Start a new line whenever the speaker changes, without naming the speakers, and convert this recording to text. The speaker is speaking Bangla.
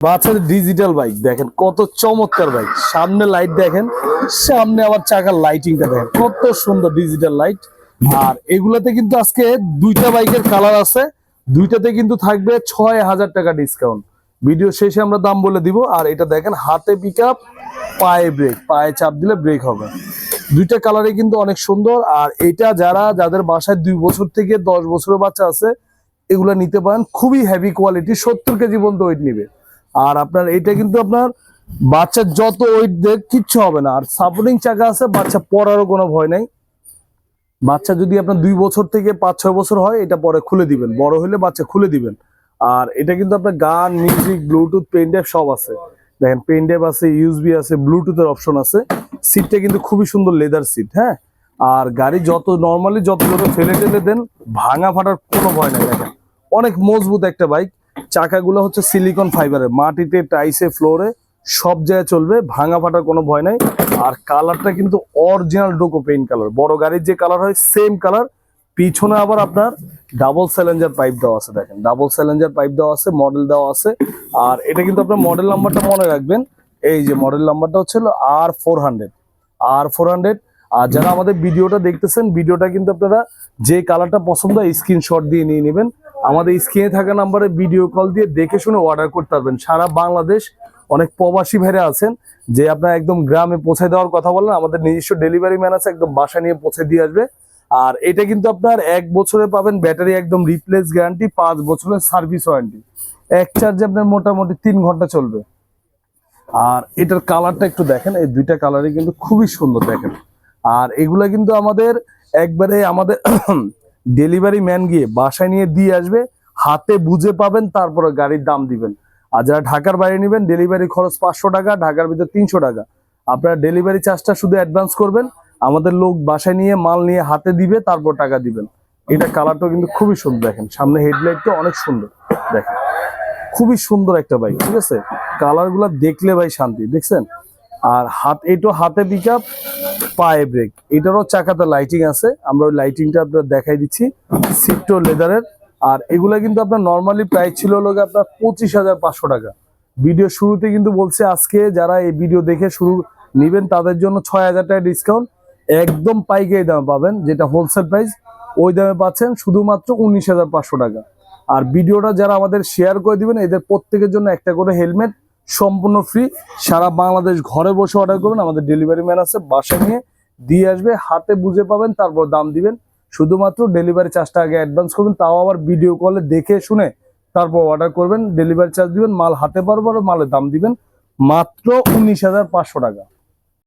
বাচ্চাদের ডিজিটাল বাইক দেখেন কত চমৎকার বাইক সামনে লাইট দেখেন, সামনে আবার চাকার লাইটিংটা দেখেন, কত সুন্দর ডিজিটাল লাইট আর এগুলাতে কিন্তু আজকে দুইটা বাইকের কালার আছে, দুইটাতে কিন্তু থাকবে ছয় হাজার টাকা ডিসকাউন্ট ভিডিও শেষে আমরা দাম বলে দিব, আর এটা দেখেন হাতে পিক পায়ে ব্রেক পায়ে চাপ দিলে ব্রেক হবে। দুইটা কালারে কিন্তু অনেক সুন্দর, আর এটা যারা, যাদের বাসায় দুই বছর থেকে দশ বছরের বাচ্চা আছে, এগুলা নিতে পারেন, খুবই হেভি কোয়ালিটি সত্তর কেজি পর্যন্ত ওয়েট নিবে। আর আপনার এটা কিন্তু আপনার বাচ্চার যত ওয়েট দেখ, কিচ্ছু হবে না। আর সাপোর্টিং চাকা আছে, বাচ্চা পড়ারও কোনো ভয় নাই। বাচ্চা যদি আপনার দুই বছর থেকে পাঁচ, ছয় বছর হয়, এটা পরে খুলে দিবেন। বড় হলে বাচ্চা খুলে দিবেন। আর এটা কিন্তু আপনার গান মিউজিক ব্লুটুথ পেন ড্রাইভ সব আছে। দেখেন পেন ড্রাইভ আছে ইউএসবি আছে ব্লুটুথের অপশন আছে। সিটটা কিন্তু খুবই সুন্দর লেদার সিট হ্যাঁ? আর গাড়ি যত নর্মালি যত যত ফেলে টেলে দেন, ভাঙা ফাটার কোনো ভয় নাই, দেখেন। অনেক মজবুত একটা বাইক চাকাগুলো হচ্ছে সিলিকন ফাইবারের মাটিতে টাইসে ফ্লোরে সব জায়গায় চলবে, ভাঙা ফাটার কোনো ভয় নাই। আর কালারটা কিন্তু অরিজিনাল ডোকো পেইন্ট কালার বড় গাড়ির যে কালার হয় সেম কালার পিছনে আবার আপনার ডাবল স্যালেঞ্জার পাইপ দেওয়া আছে, দেখেন। ডাবল স্যালেঞ্জার পাইপ দেওয়া আছে মডেল দেওয়া আছে। আর এটা কিন্তু আপনার মডেল নাম্বারটা মনে রাখবেন। এই যে মডেল নাম্বারটা হচ্ছে আর four hundred R four hundred আর যারা আমাদের ভিডিওটা দেখতেছেন, ভিডিওটা কিন্তু আপনারা যে কালারটা পছন্দ হয় স্ক্রিনশট দিয়ে নিয়ে নেবেন। আমাদের স্ক্রিনে থাকা নাম্বারে ভিডিও কল দিয়ে দেখে শুনে অর্ডার করতে পারবেন। সারা বাংলাদেশ অনেক প্রবাসী ভাইরা আছেন, যে আপনার একদম গ্রামে পৌঁছে দেওয়ার কথা বলেন আমাদের নিজস্ব ডেলিভারি ম্যান আছে, একদম বাসা নিয়ে পৌঁছে দিয়ে আসবে। আর এটা কিন্তু আপনার এক বছরে পাবেন ব্যাটারি, একদম রিপ্লেস গ্যারান্টি পাঁচ বছরের সার্ভিস ওয়ারেন্টি এক চার্জে আপনার মোটামুটি তিন ঘণ্টা চলবে। আর এটার কালারটা একটু দেখেন, এই দুইটা কালারই কিন্তু খুবই সুন্দর দেখেন। আর এগুলা কিন্তু আমাদের একবারে আমাদের ডেলিভারি ম্যান গিয়ে বাসায় নিয়ে দিয়ে আসবে, হাতে বুঝে পাবেন, তারপরে গাড়ির দাম দিবেন। আর যারা ঢাকার বাইরে নেবেন, ডেলিভারি খরচ পাঁচশো টাকা, ঢাকার ভিতর তিনশো টাকা। আপনারা ডেলিভারি চার্জটা শুধু অ্যাডভান্স করবেন, আমাদের লোক বাসায় নিয়ে মাল নিয়ে হাতে দিবে, তারপর টাকা দিবেন। এটা কালারটা কিন্তু খুবই সুন্দর, দেখেন। সামনে হেডলাইটটা অনেক সুন্দর, দেখেন। খুবই সুন্দর একটা বাইক, ঠিক আছে? কালারগুলা দেখলে ভাই শান্তি, দেখছেন? আর হাত এটো হাতে পিক আপ পায়ে ব্রেক এটারও চাকাতে লাইটিং আছে। আমরা ওই লাইটিংটা আপনার দেখাই দিচ্ছি। সিটটো লেদারের আর এগুলা কিন্তু আপনার নর্মালি প্রাইস ছিল গিয়ে আপনার পঁচিশ হাজার পাঁচশো টাকা। ভিডিও শুরুতে কিন্তু বলছে আজকে যারা এই ভিডিও দেখে শুরু নিবেন, তাদের জন্য ছয় হাজার টাকা ডিসকাউন্ট একদম পাইকারি দামে পাবেন, যেটা হোলসেল প্রাইস ওই দামে পাচ্ছেন শুধুমাত্র উনিশ হাজার পাঁচশো টাকা। আর ভিডিওটা যারা আমাদের শেয়ার করে দিবেন, এদের প্রত্যেকের জন্য একটা করে হেলমেট সম্পূর্ণ ফ্রি সারা বাংলাদেশ ঘরে বসে অর্ডার করবেন, আমাদের ডেলিভারি ম্যান আছে, বাসা নিয়ে দিয়ে আসবে, হাতে বুঝে পাবেন, তারপর দাম দিবেন। শুধুমাত্র ডেলিভারি চার্জটা আগে অ্যাডভান্স করবেন, তাও আবার ভিডিও কলে দেখে শুনে তারপর অর্ডার করবেন। ডেলিভারি চার্জ দিবেন, মাল হাতে পারব মালের দাম দিবেন। মাত্র উনিশ হাজার পাঁচশো টাকা।